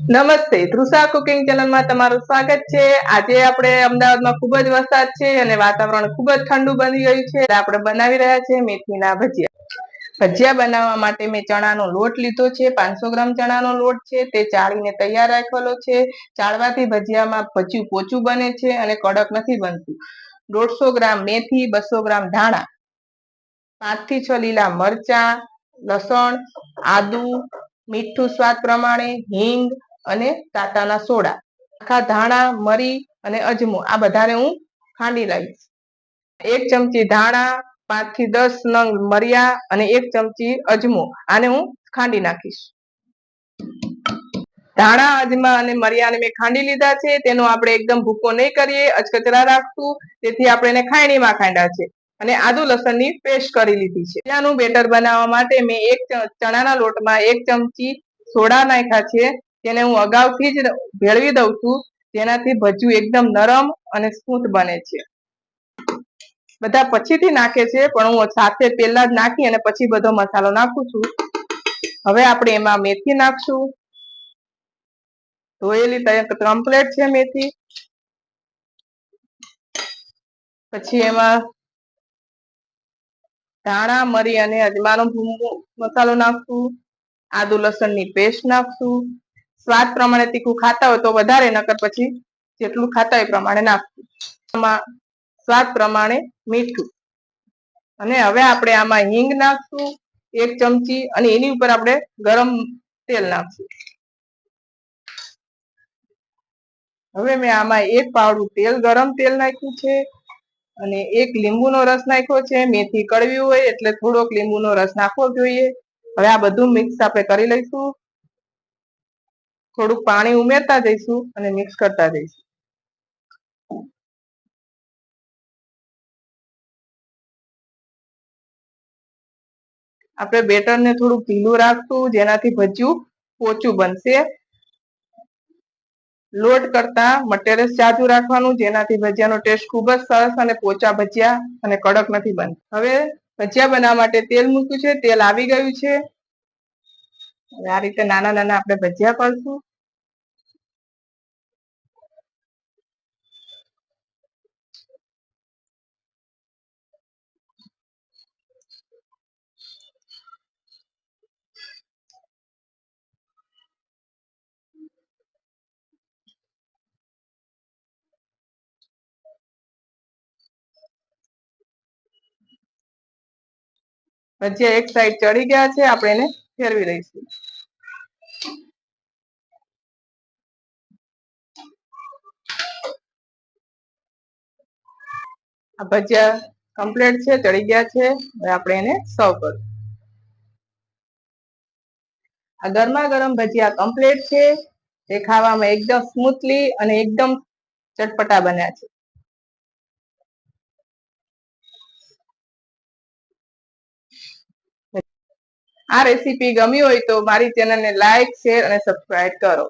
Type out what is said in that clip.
નમસ્તે. તૃષા કુકિંગ ચેનલમાં તમારું સ્વાગત છે. આજે આપણે અમદાવાદમાં ખૂબ જ વરસાદ છે અને વાતાવરણ ખૂબ જ ઠંડુ બની ગયું છે. આપણે બનાવી રહ્યા છે મેથીના ભજીયા. ભજીયા બનાવવા માટે મેં ચણાનો લોટ લીધો છે. પાંચસો ગ્રામ ચણાનો લોટ છે. તે ચાળીને તૈયાર રાખેલો છે. ચાળવાથી ભજીયામાં ભજીયું પોચું બને છે અને કડક નથી બનતું. દોઢસો ગ્રામ મેથી, બસો ગ્રામ ધાણા પાંચથી છ લીલા મરચા, લસણ, આદુ મીઠું સ્વાદ પ્રમાણે હિંગ અને તાતાના સોડા. આખા ધાણા, મરી અને અજમો, આ બધાને હું ખાંડી લઈશ. એક ચમચી ધાણા પાંચથી દસ નંગ મરિયા અને એક ચમચી અજમો, આને હું ખાંડી નાખીશ. ધાણા, અજમા અને મરિયાને મેં ખાંડી લીધા છે. તેનો આપણે એકદમ ભૂકો નહીં કરીએ અચકચરા રાખશું. તેથી આપણે એને ખાયણીમાં ખાંડ્યા છે. અને આદુ લસણની પેસ્ટ કરી લીધી છે. ત્યાંનું બેટર બનાવવા માટે મેં એક ચણાના લોટમાં એક ચમચી સોડા નાખ્યા છે. તેને હું અગાઉથી જ ભેળવી દઉં છું. જેનાથી ભજીયું એકદમ નરમ અને સ્મૂથ બને છે. બધા પછીથી નાખે છે, પણ હું સાથે પહેલા જ નાખી અને પછી બધો મસાલો નાખું છું. હવે આપણે એમાં મેથી નાખશું. ધોયેલી કમ્પ્લેટ છે મેથી. પછી એમાં ધાણા, મરી અને અજમાનો મસાલો નાખશું, આદુ, લસણની પેસ્ટ નાખશું. સ્વાદ પ્રમાણે તીખું ખાતા હોય તો વધારે, નકર પછી જેટલું ખાતા હોય પ્રમાણે નાખશું. સ્વાદ પ્રમાણે મીઠું. અને હવે આપણે આમાં હિંગ નાખશું, એક ચમચી, અને એની ઉપર આપણે ગરમ તેલ નાખશું. હવે મેં આમાં એક પાવડું તેલ, ગરમ તેલ નાખ્યું છે. અને એક લીંબુનો રસ નાખ્યો છે, મેથી કડવી હોય એટલે થોડોક લીંબુનો રસ નાખવો જોઈએ. હવે આ બધું મિક્સ આપણે કરી લઈશું. થોડુંક પાણી ઉમેરતા જઈશું અને મિક્સ કરતા જઈશું. આપણે બેટરને થોડુંક ઢીલું રાખશું, જેનાથી ભજીયું પોચું બનશે. લોટ કરતા મટીરિયલ જાજુ રાખવાનું, જેનાથી ભજીયાનો ટેસ્ટ ખૂબ જ સરસ અને પોચા ભજીયા અને કડક નથી બનતા. હવે ભજીયા બનાવવા માટે તેલ મૂક્યું છે, તેલ આવી ગયું છે. આ રીતે નાના નાના આપણે ભજીયા કરશું. ભજીયા એક સાઈડ ચડી ગયા છે, આપણે એને ફેરવી લઈશું આ ભજીયા કમ્પ્લીટ છે, ચડી ગયા છે આપણે એને સર્વ કરશું. આ ગરમા ગરમ ભજીયા કમ્પ્લીટ છે, એ ખાવામાં એકદમ સ્મૂથલી અને એકદમ ચટપટા બન્યા છે. આ રેસીપી ગમી હોય તો મારી ચેનલને લાઇક શેર અને સબસ્ક્રાઇબ કરો.